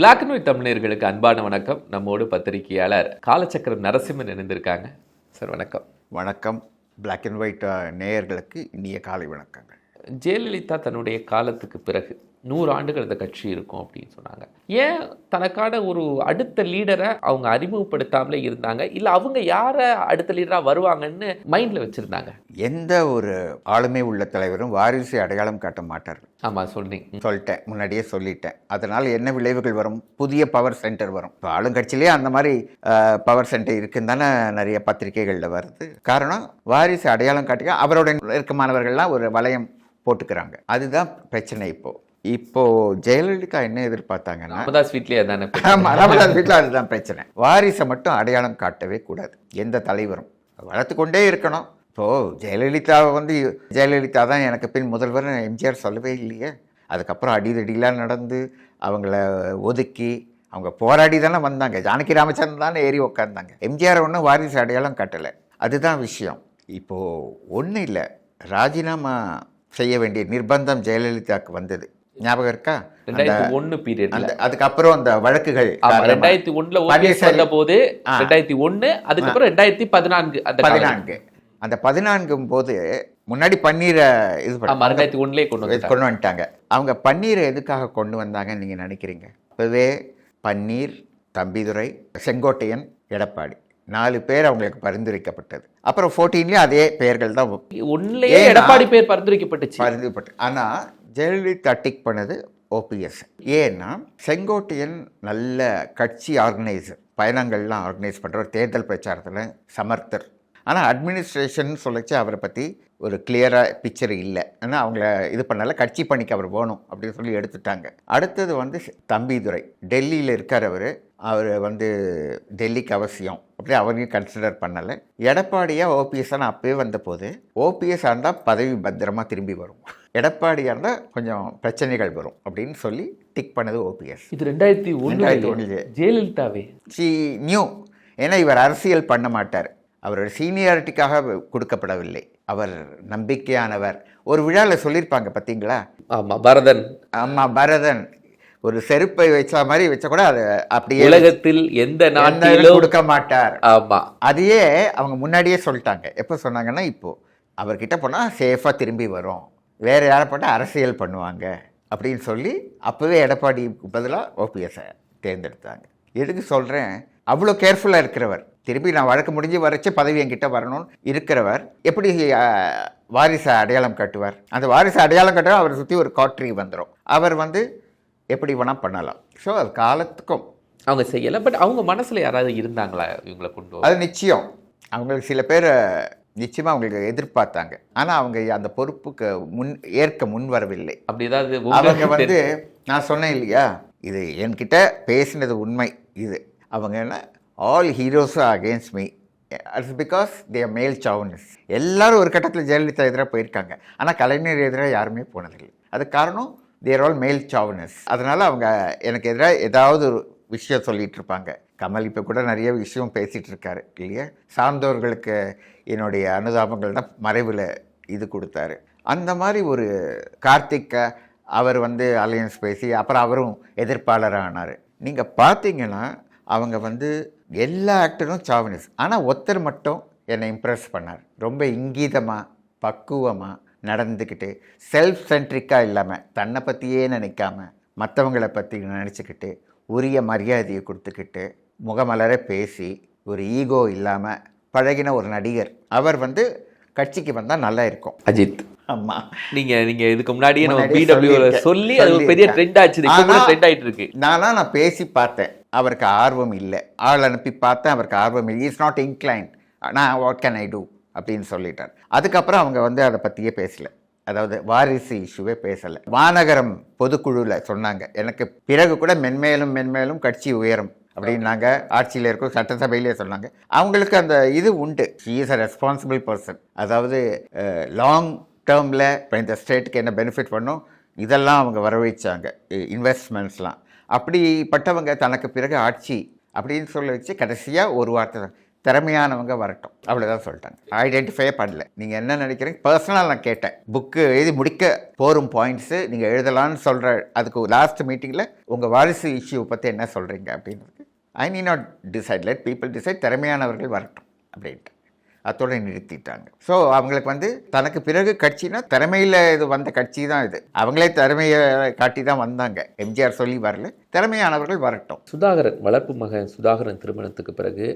Black and white தமிழர்களுக்கு அன்பான வணக்கம். நம்மோடு பத்திரிகையாளர் காலச்சக்கரம் நரசிம்மன் இணைந்திருக்காங்க. சார் வணக்கம். வணக்கம். Black அண்ட் ஒயிட் நேயர்களுக்கு இனிய காலை வணக்கங்கள். ஜெயலலிதா தன்னுடைய காலத்துக்கு பிறகு நூறு ஆண்டுகள் இந்த கட்சி இருக்கும் அப்படின்னு சொன்னாங்க. ஏன் தனக்கான ஒரு அடுத்த லீடரை அவங்க அறிமுகப்படுத்தாமலே இருந்தாங்க? இல்லை அவங்க யாரை அடுத்த லீடராக வருவாங்கன்னு மைண்டில் வச்சுருந்தாங்க? எந்த ஒரு ஆளுமை உள்ள தலைவரும் வாரிசை அடையாளம் காட்ட மாட்டார்கள் ஆமாம் சொன்னீங்க சொல்லிட்டேன் முன்னாடியே சொல்லிட்டேன். அதனால் என்ன விளைவுகள் வரும்? புதிய பவர் சென்டர் வரும். இப்போ ஆளுங்கட்சியிலே அந்த மாதிரி பவர் சென்டர் இருக்குன்னு தானே நிறைய பத்திரிகைகளில் வருது. காரணம் வாரிசு அடையாளம் காட்டிக்க அவரோட நெருக்கமானவர்கள்லாம் ஒரு வளையம் போட்டுக்கிறாங்க. அதுதான் பிரச்சனை இப்போ. இப்போ ஜெயலலிதா என்ன எதிர்பார்த்தாங்கன்னா ராமதாஸ் வீட்லேயே தானே ஆமா, ராமதாஸ் வீட்டில் அதுதான் பிரச்சனை. வாரிசை மட்டும் அடையாளம் காட்டவே கூடாது எந்த தலைவரும். வளர்த்து கொண்டே இருக்கணும். இப்போ ஜெயலலிதாவை வந்து ஜெயலலிதா தான் எனக்கு பின் முதல்வர் எம்ஜிஆர் சொல்லவே இல்லையே. அதுக்கப்புறம் அடிதடிலாம் நடந்து அவங்கள ஒதுக்கி அவங்க போராடி தானே வந்தாங்க. ஜானகி ராமச்சந்திரன் தானே ஏறி உக்காந்தாங்க. எம்ஜிஆர் ஒன்றும் வாரிசு அடையாளம் காட்டலை. அதுதான் விஷயம். இப்போது ஒன்றும் இல்லை. ராஜினாமா செய்ய வேண்டிய நிர்பந்தம் ஜெயலலிதாவுக்கு வந்தது. ஞாபகம் இருக்கா? ரெண்டாயிரத்தி ஒன்று பீரியட்ல அந்த அதுக்கப்புறம் அந்த வழக்குகள் ரெண்டாயிரத்தி ஒண்ணுல ஓபிஎஸ். வந்த போது. ரெண்டாயிரத்தி ஒண்ணு அதுக்கப்புறம் ரெண்டாயிரத்தி பதினான்கு அந்த. பதினான்கு. அந்த பதினான்கும் போது முன்னாடி பன்னீரை இது ரெண்டாயிரத்தி ஒண்ணுலயே கொண்டு கொண்டு வந்துட்டாங்க. அவங்க பன்னீரை எதுக்காக கொண்டு வந்தாங்கன்னு நீங்கள் நினைக்கிறீங்க? இப்போவே பன்னீர் தம்பிதுரை செங்கோட்டையன் எடப்பாடி. நாலு பேர் அவங்களுக்கு பரிந்துரைக்கப்பட்டது. அப்புறம் ஃபோர்டீன்லேயும் அதே பெயர்கள் தான் ஒன்னுலயே ஏன்னா- எடப்பாடி பேர் பரிந்துரைக்கப்பட்டுச்சு. பரிந்துரைப்பட்டு ஆனால் ஜெயலலிதா டிக் பண்ணது ஓபிஎஸ் ஏன்னா செங்கோட்டையன் நல்ல கட்சி ஆர்கனைசர். பயணங்கள்லாம் ஆர்கனைஸ் பண்ணுறவர் தேர்தல் பிரச்சாரத்தில் சமர்த்தர். ஆனால் அட்மினிஸ்ட்ரேஷன் சொல்லிச்சு அவரை பற்றி ஒரு கிளியராக பிக்சர் இல்லை. ஏன்னா அவங்கள இது பண்ணல கட்சி பணிக்கு அவர் போகணும் அப்படின்னு சொல்லி எடுத்துட்டாங்க. அடுத்தது வந்து தம்பிதுரை. டெல்லியில் இருக்கார் அவர். அவர் வந்து டெல்லிக்கு அவசியம். அப்படி அவரையும் கன்சிடர் பண்ணலை. எடப்பாடியாக ஓபிஎஸ்ஸான அப்பவே வந்தபோது ஓபிஎஸ் ஆண்டால் பதவி பத்திரமா திரும்பி வரும் எடப்பாடியாக இருந்தால் கொஞ்சம் பிரச்சனைகள் வரும் அப்படின்னு சொல்லி டிக் பண்ணது ஓபிஎஸ் இது ரெண்டாயிரத்தி ரெண்டாயிரத்தி ஒண்ணு ஒண்ணுலயே. ஜெயலலிதாவே? சி நியூ. ஏன்னா இவர் அரசியல் பண்ண மாட்டார். அவரோட சீனியாரிட்டிக்காக கொடுக்கப்படவில்லை. அவர் நம்பிக்கையானவர். ஒரு விழாவில் சொல்லியிருப்பாங்க பார்த்தீங்களா? ஆமா பரதன். ஆமாம் பரதன். ஒரு செருப்பை வச்ச மாதிரி வச்ச கூட அது அப்படியே உலகத்தில் எந்த நாட்டிலும் கொடுக்க மாட்டார். ஆமா. அதையே அவங்க முன்னாடியே சொல்லிட்டாங்க. எப்போ சொன்னாங்கன்னா இப்போ. அவர்கிட்ட போனால் சேஃபாக திரும்பி வரும். வேற யாரை போட்டால் அரசியல் பண்ணுவாங்க அப்படின்னு சொல்லி அப்போவே எடப்பாடிக்கு பதிலாக ஓபிஎஸ்ஸை தேர்ந்தெடுத்தாங்க. எதுக்கு சொல்கிறேன் அவ்வளோ கேர்ஃபுல்லாக இருக்கிறவர். திருப்பி நான் வழக்கு முடிஞ்சு வரைச்சு பதவி என்கிட்ட வரணும்னு இருக்கிறவர். எப்படி வாரிசை அடையாளம் காட்டுவார்? அந்த வாரிசை அடையாளம் காட்டுவார் அவரை சுற்றி ஒரு காட்ரி வந்துடும் அவர் வந்து எப்படி வேணால் பண்ணலாம். ஸோ அது காலத்துக்கும். அவங்க செய்யல. பட் அவங்க மனசுல யாராவது இருந்தாங்களா இவங்களை கொண்டு? அது நிச்சயம். அவங்களுக்கு சில பேர் நிச்சயமாக அவங்களுக்கு எதிர்பார்த்தாங்க. ஆனால் அவங்க அந்த பொறுப்புக்கு முன் ஏற்க முன் வரவில்லை அப்படி ஏதாவது அவங்க வந்து. நான் சொன்னேன் இல்லையா? இது என்கிட்ட பேசினது உண்மை இது. அவங்க என்ன all ஹீரோஸும் against me it's because their male chauvinists எல்லாரும் ஒரு கட்டத்தில் ஜெயலலிதா எதிராக போயிருக்காங்க. ஆனால் கலைஞர் எதிராக யாருமே போனதில்லை. அது காரணம் தேர் ஆல் மேல் சவுனஸ் அதனால் அவங்க எனக்கு எதிராக ஏதாவது ஒரு விஷயம் சொல்லிட்டு இருப்பாங்க. கமல் இப்போ கூட நிறைய விஷயம் பேசிகிட்டு இருக்காரு இல்லையா? சார்ந்தவர்களுக்கு என்னுடைய அனுதாபங்கள் தான் மறைவில் இது கொடுத்தாரு. அந்த மாதிரி ஒரு கார்த்திக்கை அவர் வந்து அலையன்ஸ் பேசி அப்புறம் அவரும் எதிர்ப்பாளராக ஆனார் நீங்கள் பார்த்தீங்கன்னா அவங்க வந்து எல்லா ஆக்டரும் சாவனிஸ். ஆனால் ஒருத்தர் மட்டும் என்னை இம்ப்ரெஸ் பண்ணார். ரொம்ப இங்கீதமாக பக்குவமாக நடந்துக்கிட்டு செல்ஃப் சென்ட்ரிக்காக இல்லாமல் தன்னை பற்றியே நினைக்காம மற்றவங்களை பற்றி நினச்சிக்கிட்டு உரிய மரியாதையை கொடுத்துக்கிட்டு முகமலர பேசி ஒரு ஈகோ இல்லாமல் பழகின ஒரு நடிகர். அவர் வந்து கட்சிக்கு வந்தால் நல்லா இருக்கும். அஜித். ஆமாம் நீங்க நீங்க இதுக்கு முன்னாடியே நம்ம. சொல்லி அது ஒரு பெரிய. ட்ரெண்ட் ஆச்சு. ட்ரெண்ட் ஆயிட்டு இருக்கு. நானா நான் பேசி பார்த்தேன். அவருக்கு ஆர்வம் இல்லை. ஆள் அனுப்பி பார்த்தேன். அவருக்கு ஆர்வம் இல்லை. இஸ் நாட் இன்க்ளைன் நான் வாட் கேன் ஐ டூ அப்படின்னு சொல்லிட்டார். அதுக்கப்புறம் அவங்க வந்து அதை பற்றியே பேசல. அதாவது வாரிசு இஷ்யூவே பேசலை. மாநகரம் பொதுக்குழுவில் சொன்னாங்க. எனக்கு பிறகு கூட மென்மேலும் மென்மேலும் கட்சி உயரும். அப்படின்னாங்க ஆட்சியில் இருக்கும் சட்டசபையிலே சொன்னாங்க. அவங்களுக்கு அந்த இது உண்டு. She is a responsible person அதாவது லாங் டேர்மில் இப்போ இந்த ஸ்டேட்டுக்கு என்ன பெனிஃபிட் பண்ணும் இதெல்லாம் அவங்க வரவழைச்சாங்க இன்வெஸ்ட்மெண்ட்ஸ்லாம் அப்படிப்பட்டவங்க தனக்கு பிறகு ஆட்சி அப்படின்னு சொல்ல வச்சு கடைசியாக ஒரு வார்த்தை தான் திறமையானவங்க வரட்டும். அவ்வளோதான் சொல்லிட்டாங்க. ஐடென்டிஃபை பண்ணல. நீங்கள் என்ன நினைக்கிறீங்க? பர்சனலாக நான் கேட்டேன். புக்கு எழுதி முடிக்க போரும் பாயிண்ட்ஸு நீங்கள் எழுதலாம்னு சொல்கிற அதுக்கு லாஸ்ட் மீட்டிங்கில் உங்கள் வாரிசு இஷ்யூ பற்றி என்ன சொல்கிறீங்க அப்படின்னு. I need not decide let people decide திறமையானவர்கள் வரட்டும் அப்படின்ட்டு. அத்தோடு நிறுத்திட்டாங்க. ஸோ அவங்களுக்கு வந்து தனக்கு பிறகு கட்சினா திறமையில் இது வந்த கட்சி தான் இது. அவங்களே திறமையை காட்டி தான் வந்தாங்க. எம்ஜிஆர் சொல்லி வரல. திறமையானவர்கள் வரட்டும். சுதாகரன் வளர்ப்பு மகன் சுதாகரன் திருமணத்துக்கு பிறகு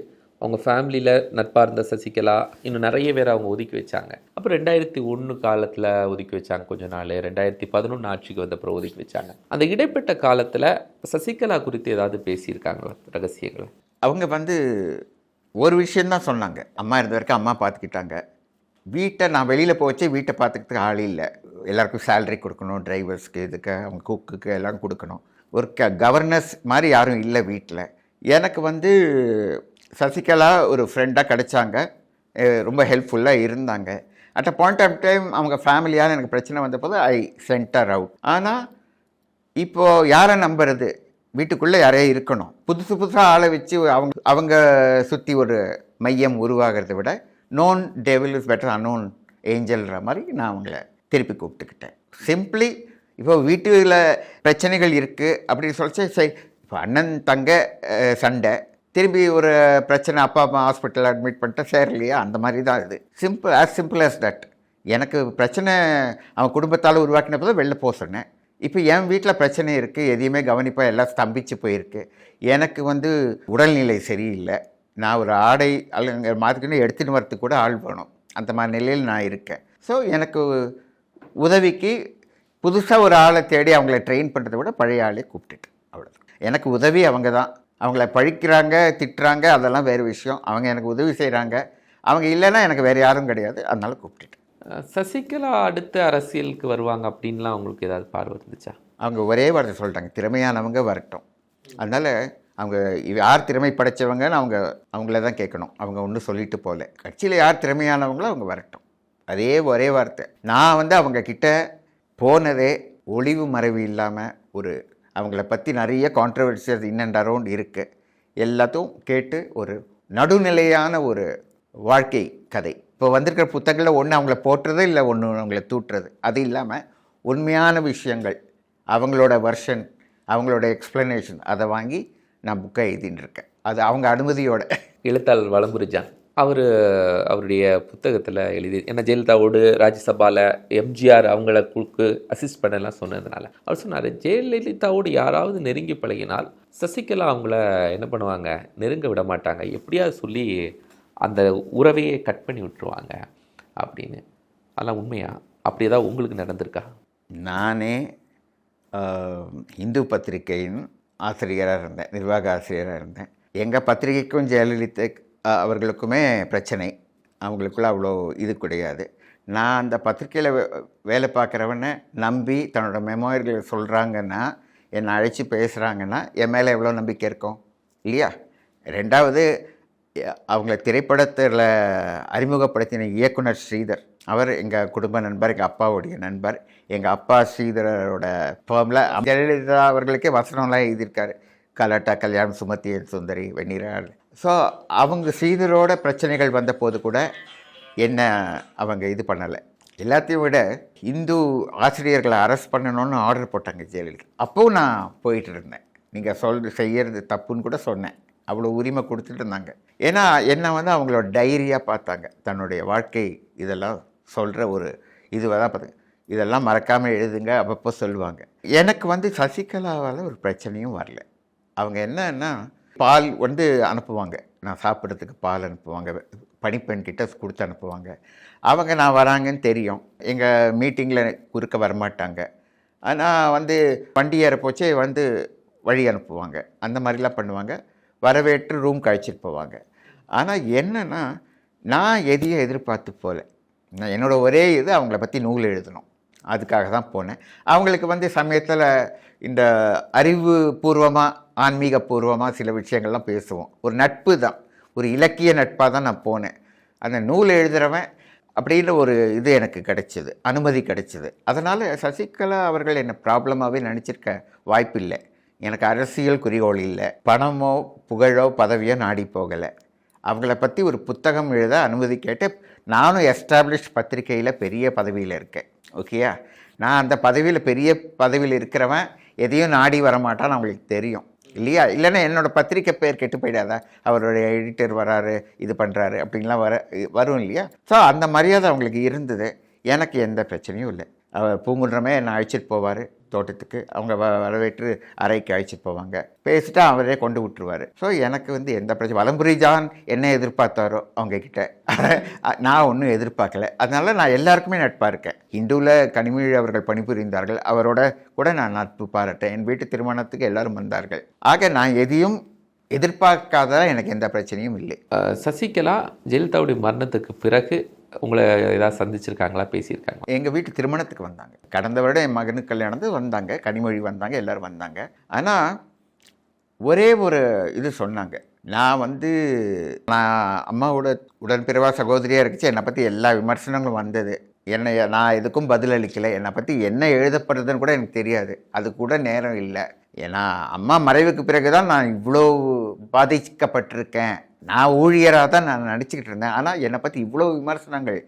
அவங்க ஃபேமிலியில் நட்பாக இருந்த சசிகலா இன்னும் நிறைய பேர் அவங்க ஒதுக்கி வச்சாங்க. அப்புறம் ரெண்டாயிரத்தி ஒன்று காலத்தில் ஒதுக்கி வச்சாங்க கொஞ்ச நாள். ரெண்டாயிரத்தி பதினொன்று ஆட்சிக்கு வந்த அப்புறம் ஒதுக்கி வச்சாங்க. அந்த இடைப்பட்ட காலத்தில் சசிகலா குறித்து ஏதாவது பேசியிருக்காங்களா? ரகசியங்களை? அவங்க வந்து ஒரு விஷயந்தான் சொன்னாங்க. அம்மா இருந்த வரைக்கும் அம்மா பார்த்துக்கிட்டாங்க வீட்டை நான் வெளியில் போச்சு வீட்டை பார்த்துக்கிறதுக்கு ஆள் இல்லை. எல்லாருக்கும் சேலரி கொடுக்கணும் டிரைவர்ஸ்க்கு இதுக்கு அவங்க குக்குக்கு எல்லாம் கொடுக்கணும். ஒரு க கவர்னஸ் மாதிரி யாரும் இல்லை வீட்டில் எனக்கு வந்து சசிகலா ஒரு ஃப்ரெண்டாக கிடைச்சாங்க. ரொம்ப ஹெல்ப்ஃபுல்லாக இருந்தாங்க. At a point of time அவங்க ஃபேமிலியால் எனக்கு பிரச்சனை வந்தபோது ஐ சென்டர் அவுட் ஆனால் இப்போது யாரை நம்புறது? வீட்டுக்குள்ளே யாரையும் இருக்கணும். புதுசு புதுசாக ஆளை வச்சு அவங்க அவங்க சுற்றி ஒரு மையம் உருவாகிறத விட known devil is better unknown ஏஞ்சல்ன்ற மாதிரி நான் அவங்கள திருப்பி கூப்பிட்டுக்கிட்டேன். சிம்பிளி இப்போ வீட்டில் பிரச்சனைகள் இருக்குது அப்படின்னு சொல்லிச்சு. சரி இப்போ அண்ணன் தங்க சண்டை. திரும்பி ஒரு பிரச்சனை அப்பா அம்மா ஹாஸ்பிட்டலில் அட்மிட் பண்ணிட்டு சேரலையா? அந்த மாதிரி தான் இது. Simple as simple as that எனக்கு பிரச்சனை அவன் குடும்பத்தால் உருவாக்கினப்போ தான் வெளில போக சொன்னேன். இப்போ என் வீட்டில் பிரச்சனை இருக்குது எதையுமே கவனிப்பாக எல்லாம் ஸ்தம்பிச்சு போயிருக்கு. எனக்கு வந்து உடல்நிலை சரியில்லை. நான் ஒரு ஆடை அல்ல மாற்றிக்கணும் எடுத்துன்னு வரத்துக்கு கூட ஆள் வேணும். அந்த மாதிரி நிலையில் நான் இருக்கேன். ஸோ எனக்கு உதவிக்கு புதுசாக ஒரு ஆளை தேடி அவங்கள ட்ரெயின் பண்ணுறதை விட பழைய ஆளே கூப்பிட்டுட்டு அவ்வளோ எனக்கு உதவி அவங்க தான். அவங்கள பழிக்கிறாங்க திட்டுறாங்க அதெல்லாம் வேறு விஷயம். அவங்க எனக்கு உதவி செய்கிறாங்க. அவங்க இல்லைன்னா எனக்கு வேறு யாரும் கிடையாது. அதனால கூப்பிட்டுட்டு அஹ் சசிகலா அடுத்த அரசியலுக்கு வருவாங்க அப்படின்லாம் அவங்களுக்கு ஏதாவது பார்வை இருந்துச்சா? அவங்க ஒரே வார்த்தை சொல்லிட்டாங்க. திறமையானவங்க வரட்டும். அதனால் அவங்க யார் திறமை படைச்சவங்கன்னு அவங்க அவங்கள தான் கேட்கணும். அவங்க ஒன்றும் சொல்லிட்டு போகல. கட்சியில் யார் திறமையானவங்களோ அவங்க வரட்டும். அதே ஒரே வார்த்தை. நான் வந்து அவங்க கிட்ட போனதே ஒளிவு மறைவு இல்லாமல் ஒரு அவங்கள பற்றி நிறைய கான்ட்ரவர்சியஸ் இன் அண்ட் அரௌண்ட் இருக்குது எல்லாத்தையும் கேட்டு ஒரு நடுநிலையான ஒரு வாழ்க்கை கதை. இப்போ வந்திருக்கிற புத்தகங்களில் ஒன்று அவங்கள போட்டுறது இல்லை ஒன்று அவங்கள தூட்டுறது அது இல்லாமல் உண்மையான விஷயங்கள் அவங்களோட வெர்ஷன் அவங்களோட எக்ஸ்ப்ளனேஷன் அதை வாங்கி நான் புக்கை எழுதின்னு இருக்கேன். அது அவங்க அனுமதியோட. எழுத்தாளர் வளம்புரிஜான் அவர் அவருடைய புத்தகத்தில் எழுதி ஏன்னா ஜெயலலிதாவோடு ராஜ்யசபாவில் எம்ஜிஆர் அவங்கள குழுக்கு அசிஸ்ட் பண்ணலாம் சொன்னதுனால. அவர் சொன்னார் ஜெயலலிதாவோடு யாராவது நெருங்கி பழகினால் சசிகலா அவங்கள என்ன பண்ணுவாங்க? நெருங்க விட மாட்டாங்க. எப்படியாவது சொல்லி அந்த உறவையே கட் பண்ணி விட்டுருவாங்க. அப்படின்னு. அதெல்லாம் உண்மையா? அப்படி ஏதாவது உங்களுக்கு நடந்திருக்கா? நானே இந்து பத்திரிகையின் ஆசிரியராக இருந்தேன் நிர்வாக ஆசிரியராக இருந்தேன். எங்கள் பத்திரிகைக்கும் ஜெயலலிதா அவர்களுக்குமே பிரச்சனை. அவங்களுக்குள்ள அவ்வளோ இது கிடையாது. நான் அந்த பத்திரிக்கையில் வேலை பார்க்குறவனை நம்பி தன்னோட மெமோரிகளை சொல்கிறாங்கன்னா என்னை அழைச்சி பேசுகிறாங்கன்னா என் மேலே எவ்வளோ நம்பிக்கை இருக்கும்? இல்லையா? ரெண்டாவது அவங்கள திரைப்படத்தில் அறிமுகப்படுத்தின இயக்குனர் ஸ்ரீதர். அவர் எங்கள் குடும்ப நண்பர் எங்கள் அப்பாவுடைய நண்பர். எங்கள் அப்பா ஸ்ரீதரோட ஃபேமில் ஜெயலலிதா அவர்களுக்கே வசனம்லாம் எழுதியிருக்காரு. கலாட்டா கல்யாணம் சுமதி சுந்தரி வெந்நீரால் ஸோ அவங்க ஸ்ரீதரோட பிரச்சனைகள் வந்தபோது கூட என்ன அவங்க இது பண்ணலை. எல்லாத்தையும் விட இந்து ஆசிரியர்களை அரெஸ்ட் பண்ணணும்னு ஆர்டர் போட்டாங்க ஜெயலலிதா. அப்போவும் நான் போயிட்டு இருந்தேன். நீங்கள் சொல் செய்யறது தப்புன்னு கூட சொன்னேன். அவ்வளோ உரிமை கொடுத்துட்டு இருந்தாங்க. ஏன்னா என்னை வந்து அவங்களோட டைரியாக பார்த்தாங்க. தன்னுடைய வாழ்க்கை இதெல்லாம் சொல்கிற ஒரு இதுவாக தான் பார்த்தாங்க. இதெல்லாம் மறக்காமல் எழுதுங்க அப்பப்போ சொல்லுவாங்க. எனக்கு வந்து சசிகலாவால் ஒரு பிரச்சனையும் வரல. அவங்க என்னன்னா பால் வந்து அனுப்புவாங்க. நான் சாப்பிட்றதுக்கு பால் அனுப்புவாங்க. பணிப்பெண் கிட்ட கொடுத்து அனுப்புவாங்க. அவங்க நான் வராங்கன்னு தெரியும். எங்கள் மீட்டிங்கில் குறுக்க வரமாட்டாங்க. ஆனால் வந்து வண்டி ஏற போச்சே வந்து வழி அனுப்புவாங்க. அந்த மாதிரிலாம் பண்ணுவாங்க. வரவேற்று ரூம் கழிச்சிட்டு போவாங்க. ஆனால் என்னென்னா நான் எதையும் எதிர்பார்த்து போகல நான் என்னோட ஒரே இது அவங்கள பற்றி நூல் எழுதணும். அதுக்காக தான் போனேன். அவங்களுக்கு வந்து சமயத்தில் இந்த அறிவு பூர்வமாக ஆன்மீகபூர்வமாக சில விஷயங்கள்லாம் பேசுவோம். ஒரு நட்பு தான். ஒரு இலக்கிய நட்பாக தான் நான் போனேன். அந்த நூல் எழுதுகிறவன் அப்படின்ற ஒரு இது எனக்கு கிடைச்சிது. அனுமதி கிடைச்சிது. அதனால் சசிகலா அவர்கள் என்னை ப்ராப்ளமாகவே நினச்சிருக்க வாய்ப்பில்லை. எனக்கு அரசியல் குறிக்கோள் இல்லை. பணமோ புகழோ பதவியோ நாடி போகலை. அவங்கள பற்றி ஒரு புத்தகம் எழுத அனுமதி கேட்டு நானும் எஸ்டாப்ளிஷ் பத்திரிகையில் பெரிய பதவியில் இருக்கேன். ஓகேயா நான் அந்த பதவியில் பெரிய பதவியில் இருக்கிறவன் எதையும் நாடி வரமாட்டான்னு அவங்களுக்கு தெரியும். இல்லையா? இல்லைன்னா என்னோடய பத்திரிக்கை பேர் கெட்டு போயிடாதா? அவருடைய எடிட்டர் வராரு இது பண்ணுறாரு அப்படின்லாம் வர வரும் இல்லையா? ஸோ அந்த மரியாதை அவங்களுக்கு இருந்தது. எனக்கு எந்த பிரச்சனையும் இல்லை. அவர் பூங்குன்றமே என்னை அழைச்சிட்டு போவார். தோட்டத்துக்கு. அவங்க வ வரவேற்று அறைக்கு அழைச்சிட்டு போவாங்க. பேசிட்டு அவரே கொண்டு விட்டுருவார். ஸோ எனக்கு வந்து எந்த பிரச்சனை வலம்புரி ஜான் என்ன எதிர்பார்த்தாரோ அவங்கக்கிட்ட நான் ஒன்றும் எதிர்பார்க்கல. அதனால் நான் எல்லாருக்குமே நட்பாக இருக்கேன். இந்துவில் கனிமொழி அவர்கள் பணிபுரிந்தார்கள். அவரோட கூட நான் நட்பு பாராட்டேன். என் வீட்டு திருமணத்துக்கு எல்லாரும் வந்தார்கள். ஆக நான் எதையும் எதிர்பார்க்காத எனக்கு எந்த பிரச்சனையும் இல்லை. சசிகலா ஜெயலலிதாவுடைய மரணத்துக்கு பிறகு உங்களை ஏதாவது சந்திச்சிருக்காங்களா பேசியிருக்காங்க எங்கள் வீட்டு திருமணத்துக்கு வந்தாங்க. கடந்த வருடம் என் மகனுக்கு கல்யாணத்து வந்தாங்க. கனிமொழி வந்தாங்க எல்லோரும் வந்தாங்க. ஆனால் ஒரே ஒரு இது சொன்னாங்க. நான் வந்து நான் அம்மாவோட உடன்பிறவா சகோதரியாக இருந்துச்சு. என்னை பற்றி எல்லா விமர்சனங்களும் வந்தது. என்னை நான் எதுக்கும் பதில் அளிக்கலை. என்னை பற்றி என்ன எழுதப்படுறதுன்னு கூட எனக்கு தெரியாது. அது கூட நேரம் இல்லை. ஏன்னா அம்மா மறைவுக்கு பிறகு தான் நான் இவ்வளோ பாதிக்கப்பட்டிருக்கேன். நான் ஊழியராக தான் நான் நடிச்சுக்கிட்டு இருந்தேன். ஆனால் என்னை பற்றி இவ்வளோ விமர்சனங்கள்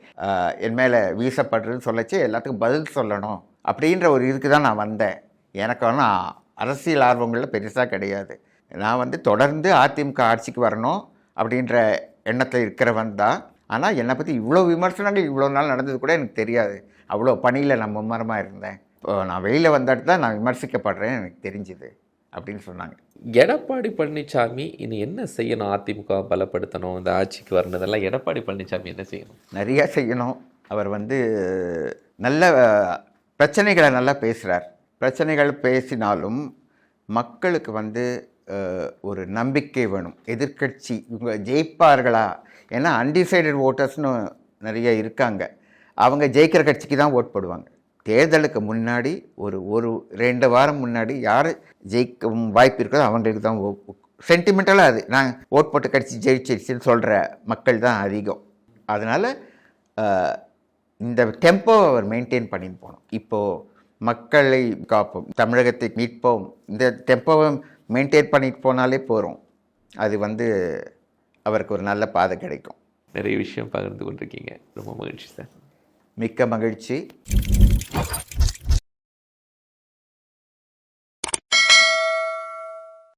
என் மேலே வீசப்படுறதுன்னு சொல்லச்சு எல்லாத்துக்கும் பதில் சொல்லணும் அப்படின்ற ஒரு இதுக்கு தான் நான் வந்தேன். எனக்கு ஒன்றும் அரசியல் ஆர்வங்களில் பெருசாக கிடையாது. நான் வந்து தொடர்ந்து அதிமுக ஆட்சிக்கு வரணும் அப்படின்ற எண்ணத்தில் இருக்கிறவன் தான். ஆனால் என்னை பற்றி இவ்வளோ விமர்சனங்கள் இவ்வளோ நாள் நடந்தது கூட எனக்கு தெரியாது. அவ்வளோ பணியில் நான் மும்மரமாக இருந்தேன். இப்போ நான் வெளியில் வந்தாட்டு தான் நான் விமர்சிக்கப்படுறேன்னு எனக்கு தெரிஞ்சுது. அப்படின்னு சொன்னாங்க. எடப்பாடி பழனிசாமி இனி என்ன செய்யணும்? அதிமுக பலப்படுத்தணும் இந்த ஆட்சிக்கு வரணும் இதெல்லாம் எடப்பாடி பழனிசாமி என்ன செய்யணும்? நிறையா செய்யணும். அவர் வந்து நல்ல பிரச்சனைகளை நல்லா பேசுகிறார் பிரச்சனைகள் பேசினாலும் மக்களுக்கு வந்து ஒரு நம்பிக்கை வேணும். எதிர்க்கட்சி இவங்க ஜெயிப்பார்களா? ஏன்னா அன்டிசைடட் ஓட்டர்ஸ்னு நிறைய இருக்காங்க. அவங்க ஜெயிக்கிற கட்சிக்கு தான் ஓட் போடுவாங்க. தேர்தலுக்கு முன்னாடி ஒரு ஒரு ரெண்டு வாரம் முன்னாடி யார் ஜெயிக்கும் வாய்ப்பு இருக்கோ அவங்களுக்கு தான் சென்டிமெண்டலாக அது. நான் ஓட் போட்டு கட்சி ஜெயிச்சிருச்சுன்னு சொல்கிற மக்கள் தான் அதிகம். அதனால் இந்த டெம்போ அவர் மெயின்டைன் பண்ணின்னு போகணும் இப்போது மக்களை காப்போம் தமிழகத்தை மீட்போம் இந்த டெம்போவை மெயின்டைன் பண்ணிட்டு போனாலே போகிறோம் அது வந்து அவருக்கு ஒரு நல்ல பாதை கிடைக்கும். நிறைய விஷயம் பகிர்ந்து கொண்டிருக்கீங்க. ரொம்ப மகிழ்ச்சி சார். மிக்க மகிழ்ச்சி.